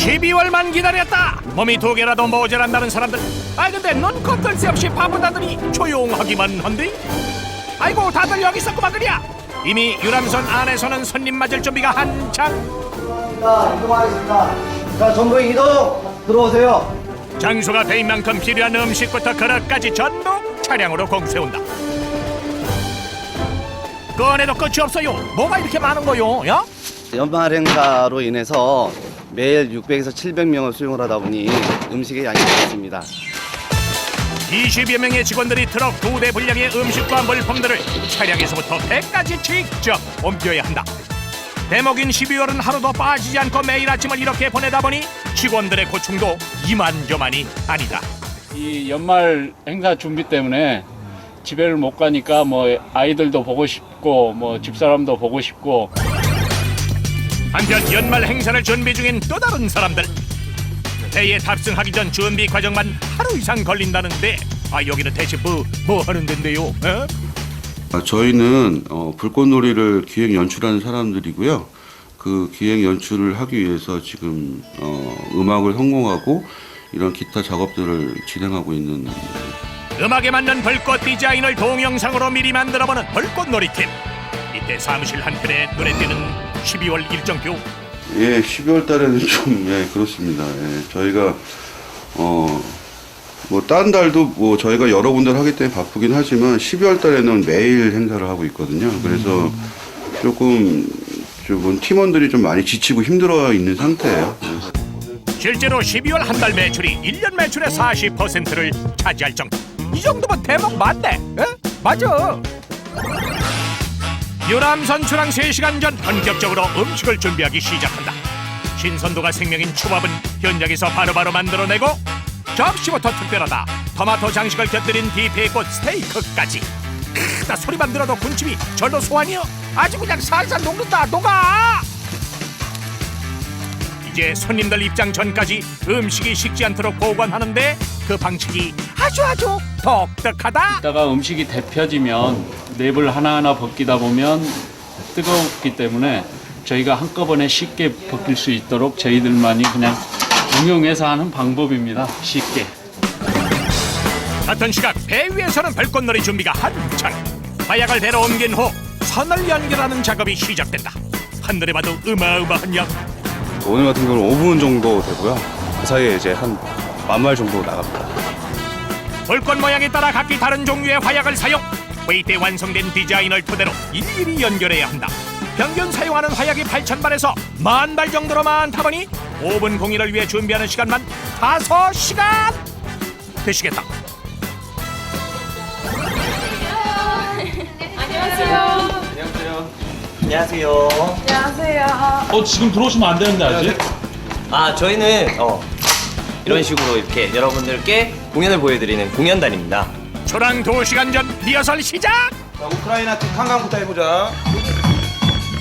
12월만 기다렸다. 몸이 두 개라도 모자란다는 사람들. 아 근데 뜰새 없이 바보다더니 조용하기만 한데? 아이고 다들 여기 있었구만 그랴 이미 유람선 안에서는 손님 맞을 준비가 한창. 자, 이동하겠습니다. 자, 전부 이동. 들어오세요. 장소가 배인 만큼 필요한 음식부터 그릇까지 전부 차량으로 공세온다. 꺼내도 끝이 없어요. 뭐가 이렇게 많은 거요 야? 연말 행사로 인해서 매일 600에서 700명을 수용을 하다 보니 음식의 양이 많습니다. 20여 명의 직원들이 트럭 두 대 분량의 음식과 물품들을 차량에서부터 배까지 직접 옮겨야 한다. 대목인 12월은 하루도 빠지지 않고 매일 아침을 이렇게 보내다 보니 직원들의 고충도 이만저만이 아니다. 이 연말 행사 준비 때문에 집에를 못 가니까 뭐 아이들도 보고 싶고 뭐 집사람도 보고 싶고 한편 연말 행사를 준비 중인 또 다른 사람들. 배에 탑승하기 전 준비 과정만 하루 이상 걸린다는데 아 여기는 대체 뭐 뭐 하는 데인데요? 어? 아, 저희는 어, 불꽃놀이를 기획 연출하는 사람들이고요. 그 기획 연출을 하기 위해서 지금 어, 음악을 성공하고 이런 기타 작업들을 진행하고 있는 음악에 맞는 불꽃 디자인을 동영상으로 미리 만들어보는 불꽃놀이팀 이때 사무실 한편에 눈에 띄는 12월 일정표 예 12월 달에는 좀 예, 그렇습니다. 예, 저희가 어, 뭐 다른 달도 뭐 저희가 여러 군데를 하기 때문에 바쁘긴 하지만 12월 달에는 매일 행사를 하고 있거든요. 그래서 조금 조금 팀원들이 좀 많이 지치고 힘들어 있는 상태예요. 그래서 실제로 12월 한 달 매출이 1년 매출의 40%를 차지할 정도 이 정도면 대박 맞네 에? 맞아 유람선 출항 3시간 전 본격적으로 음식을 준비하기 시작한다. 신선도가 생명인 초밥은 현장에서 바로바로 만들어내고 접시부터 특별하다 토마토 장식을 곁들인 디페이꽃 스테이크까지. 크, 나 소리만 들어도 군침이 절로 소환이여. 아주 그냥 살살 녹는다 녹아! 이제 손님들 입장 전까지 음식이 식지 않도록 보관하는데 그 방식이 아주 아주 독특하다. 이따가 음식이 데펴지면 랩을 하나하나 벗기다 보면 뜨겁기 때문에 저희가 한꺼번에 쉽게 벗길 수 있도록 저희들만이 그냥 응용해서 하는 방법입니다. 쉽게. 같은 시각 배 위에서는 불꽃놀이 준비가 한창. 마약을 배로 옮긴 후 선을 연결하는 작업이 시작된다. 한눈에 봐도 어마어마한 양. 오늘 같은 경우는 5분 정도 되고요. 그 사이에 이제 한 만 말 정도 나갑니다. 불꽃 모양에 따라 각기 다른 종류의 화약을 사용. 회의 때 완성된 디자인을 토대로 일일이 연결해야 한다. 평균 사용하는 화약이 8,000발에서 만 발 정도로만 타보니 5분 공연을 위해 준비하는 시간만 5시간 되시겠다. 안녕하세요. 안녕하세요. 어 지금 들어오시면 안 되는데 아직? 아 저희는 어, 이런 식으로 이렇게 여러분들께 공연을 보여드리는 공연단입니다. 초랑 2시간 전 리허설 시작! 우크라이나 팀 한강부터 해보자.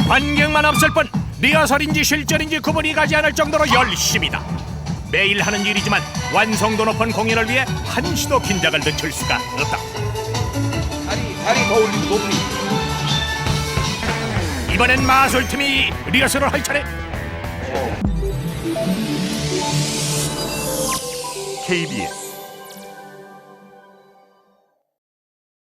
환경만 없을 뿐 리허설인지 실전인지 구분이 가지 않을 정도로 열심이다. 매일 하는 일이지만 완성도 높은 공연을 위해 한시도 긴장을 늦출 수가 없다. 다리 다리 더 올리고 높이. 이번엔 마술팀이 리허설을 할 차례. KBS.